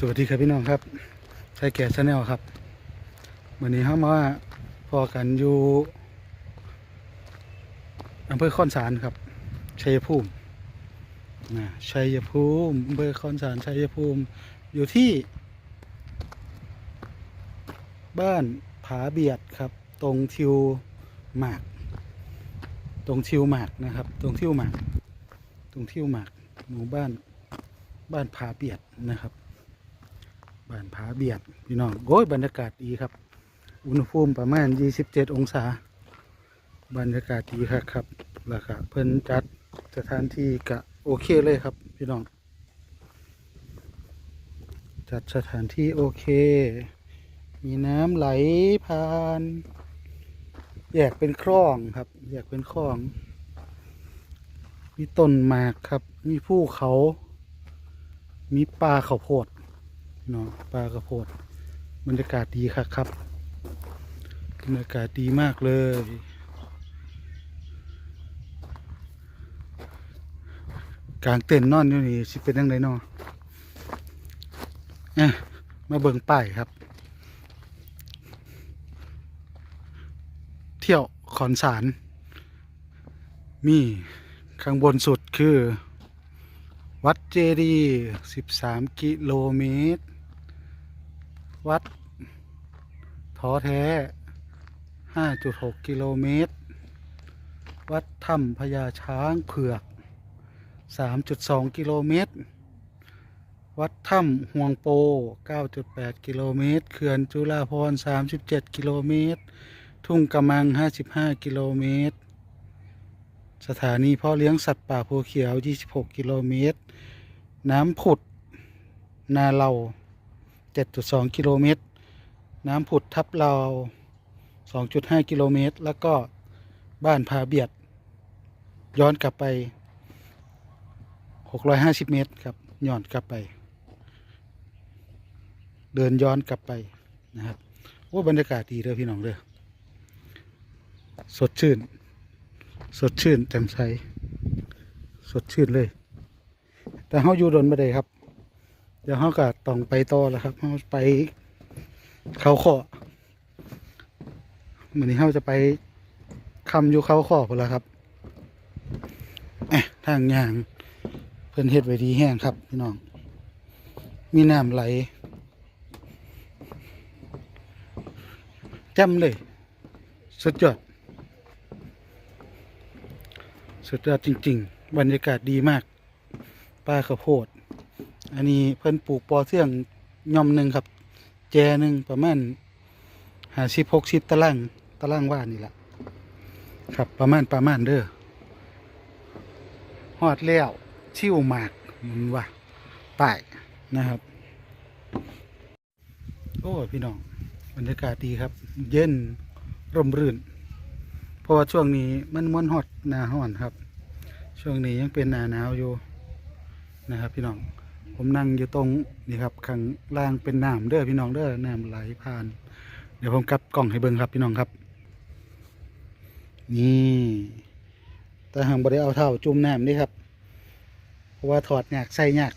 สวัสดีครับพี่น้องครับชายแก่ชาแนลครับวันนี้เข้ามาพอกันอยู่อำเภอข้อนสารครับชัยภูมินะชัยภูมิอำเภอข้อนสารชัยภูมิอยู่ที่ บ้านผาเบียดครับ ตรงทิวหมาก ตรงทิวหมากนะครับ ตรงทิวหมาก ตรงทิวหมากหมู่บ้านบ้านผาเบียดนะครับ บ้านผาเบียดพี่น้องโอ้ยบรรยากาศดีครับ อุณหภูมิประมาณ 27 องศา บรรยากาศดีครับครับแล้วก็เพิ่นจัดสถานที่กะโอเคเลยครับ พี่น้อง จัดสถานที่โอเค มีน้ำไหลผ่านแยกเป็นคลองครับแยกเป็นคลอง มีต้นหมากครับ มีภูเขา มีป่าข้าวโพด เนาะป่าข้าวโพดบรรยากาศดีครับครับบรรยากาศดีมากเลย กลางเต็นท์นอนอยู่นี่สิเป็นยังไงเนาะอะมาเบิ่งป้ายครับ เที่ยวขอนสาร มีข้างบนสุดคือ วัดเจดีสิบสามกิโลเมตร วัดท้อแท้ห้าจุดหกกิโลเมตร วัดถ้ำพญาช้างเผือกสามจุดสองกิโลเมตร วัดถ้ำห่วงโปเก้าจุดแปดกิโลเมตร เขื่อนจุฬาภรณ์สามสิบเจ็ดกิโลเมตร ทุ่งกำมังห้าสิบห้ากิโลเมตร สถานีเพ่อเลี้ยงสัตว์ป่าภูเขียว 26 กิโลเมตร น้ำผุด นาเรา 7.2 กิโลเมตร น้ำผุดทับเรา 2.5 กิโลเมตร แล้วก็บ้านพาเบียด ย้อนกลับไป 650 เมตรครับย้อนกลับไป เดินย้อนกลับไปนะครับโอ้บรรยากาศดีเลยพี่น้องเลยสดชื่น สดชื่นแจ่มใส สดชื่นเลย แต่เขาอยู่ดนไม่ได้ครับ ดี๋ยวเขาก็ต้องไปต่อแล้วครับเขาไปเขาข้อเหมือนนี้เขาจะไปคำอยู่เขาข้อพอแล้วครับเอ๊ะทางยางเพิ่นเฮ็ดไว้ดีแห้งครับพี่น้อง มีน้ำไหลแจ่มเลย สุดยอด สุดยอดจริง ๆ บรรยากาศดีมากป้าข้าวโพด อันนี้เพิ่นปลูกปอเทืองย่อมหนึ่งครับ แจหนึ่งประมาณหาสิบหกสิบตารางตารางว่านี่แหละครับประมาณประมาณเด้อฮอดแล้วชิวหมากมันว่าป้ายนะครับ โอ้พี่น้องบรรยากาศดีครับ เย็นร่มรื่นเพราะว่าช่วงนี้มันมวนฮอตหนาห้อนครับ ช่วงนี้ยังเป็นหนาหนาวอยู่นะครับ พี่น้อง ผมนั่งอยู่ตรงนี่ครับข้างล่างเป็นน้ำเด้อพี่น้องเด้อน้ำไหลผ่าน เดี๋ยวผมกลับกล่องให้เบิ้งครับพี่น้องครับ นี่แต่หางบริเอาเท่าจุ่มน้ำนี่ครับ เพราะว่าถอดยากใส่ยาก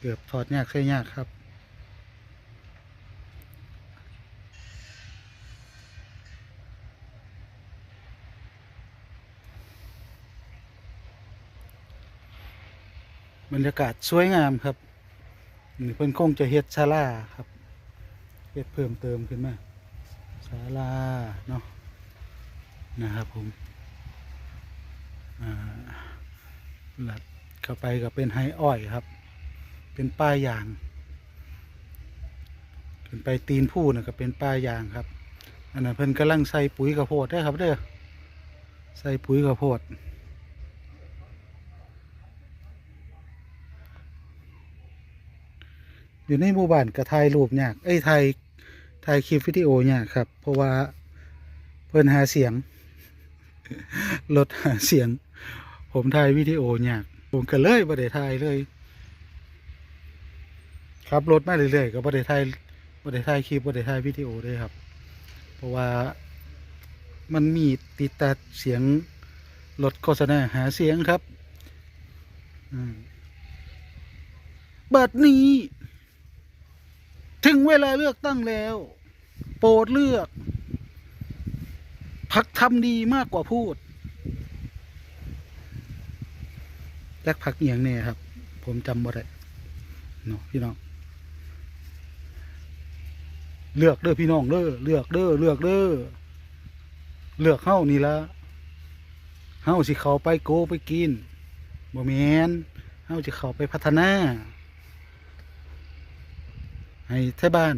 เกือบถอดยากใส่ยากครับ บรรยากาศสวยงามครับนี่เพิ่นคงจะเฮ็ดศาลาครับเฮ็ดเพิ่มเติมขึ้นมาศาลาเนาะนะครับผมอ่าหลัดเข้าไปก็เป็นไฮอ้อยครับ เป็นป้ายยางขึ้นไปตีนผู้นะก็เป็นป้ายยางครับอันนั้นเพิ่นกำลังใส่ปุ๋ยกระโพดได้ครับเด้อใส่ปุ๋ยกระโพด อยู่ในหมู่บ้านก็ถ่ายรูปยากเอ้ยถ่ายถ่ายคลิปวิดีโอยากครับ เพราะว่าเพิ่นหาเสียงรถหาเสียง ผมถ่ายวิดีโอยากผมก็เลยบ่ได้ถ่ายเลยขับรถมาเรื่อยๆก็บ่ได้ถ่ายบ่ได้ถ่ายคลิปบ่ได้ถ่ายวิดีโอเลยครับ เพราะว่ามันมีติดแต่เสียงรถโฆษณาหาเสียงครับอืมบัดนี้ เวลาเลือกตั้งแล้ว โปรดเลือก พักทำดีมากกว่าพูดแจ็คพักเอียงเนี่ยครับ ผมจำบ่ได้เนาะพี่น้อง เลือกเด้อพี่น้องเด้อเลือกเด้อเลือกเด้อเลือกเข้านี่ละเฮาสิเขาไปโกไปกินบ่แมนเฮาสิเขาไปพัฒนา ให้ไทบ้าน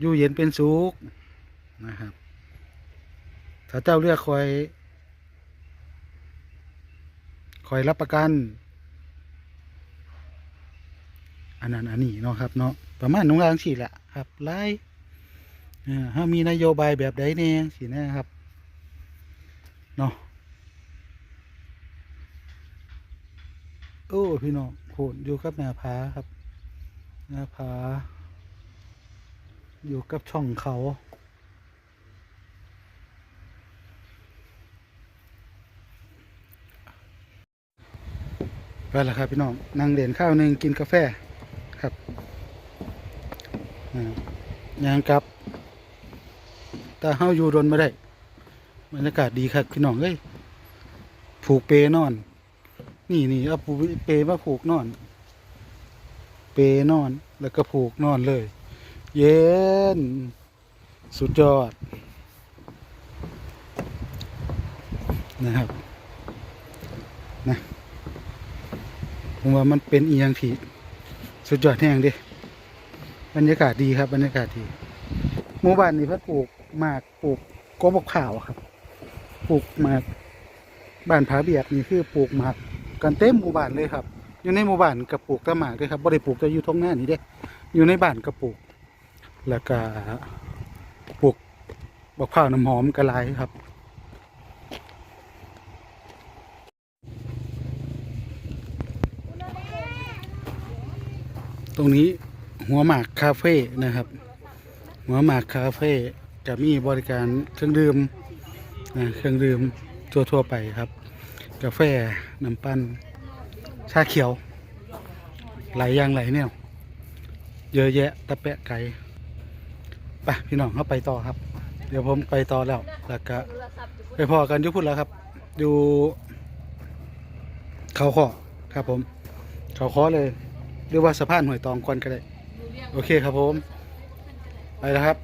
อยู่เย็นเป็นสุขนะครับ ถ้าเจ้าเลือกคอยคอยรับประกัน อันนั้นอันนี้เนาะครับเนาะประมาณนงรางสี่แหละครับไล่ถ้ามีนโยบายแบบใดเนี่ยสินะครับเนาะโอ้พี่น้องโหดอยู่กับหน้าผาครับ หน้าผา อยู่กับช่องเขา ไปแล้วครับพี่น้องนั่งเด่นข้าวหนึ่งกินกาแฟครับอ่ายางกลับแต่เฮาอยู่รนมาได้บรรยากาศดีครับพี่น้องเอ้ยผูกเปนอน นี่นี่เอาผูกเปมาผูกนอน เปนอน แล้วก็ผูกนอนเลย เย็น สุดยอด นะครับนะผมว่ามันเป็นอียงที่สุดยอดแห่งเดิบรรยากาศดีครับ บรรยากาศดีหมู่บ้านนี้เพิ่นปลูกหมากปลูกกบกข่าวครับปลูกหมากบ้านผาเบียดนี่คือปลูกหมากกันเต็มหมู่บ้านเลยครับ อยู่ในหมู่บ้านก็ปลูกต่หมากเลยครับบ่ได้ปลูกแต่อยู่ท้องหน้านี่เด้อยู่ในบ้านก็ปลูก แล้วก็ปลูกบักข้าวน้ำหอมกระไรครับตรงนี้หัวหมากคาเฟ่นะครับ หัวหมากคาเฟ่จะมีบริการเครื่องดื่มนะเครื่องดื่มทั่วๆไปครับ กาแฟน้ำปั้น ชาเขียว ไหลยางไหลายแนวเยอะแยะตะแปะไก่ไปพี่น้องเข้าไปต่อครับ เดี๋ยวผมไปต่อแล้วแล้วก็ไปพอกันยุพุทธแล้วครับ อยู่เขาขอครับผม เขาขอเลยหรือว่าสะพานหวยตองก่อนก็ได้ โอเคครับผม ไปแล้วครับ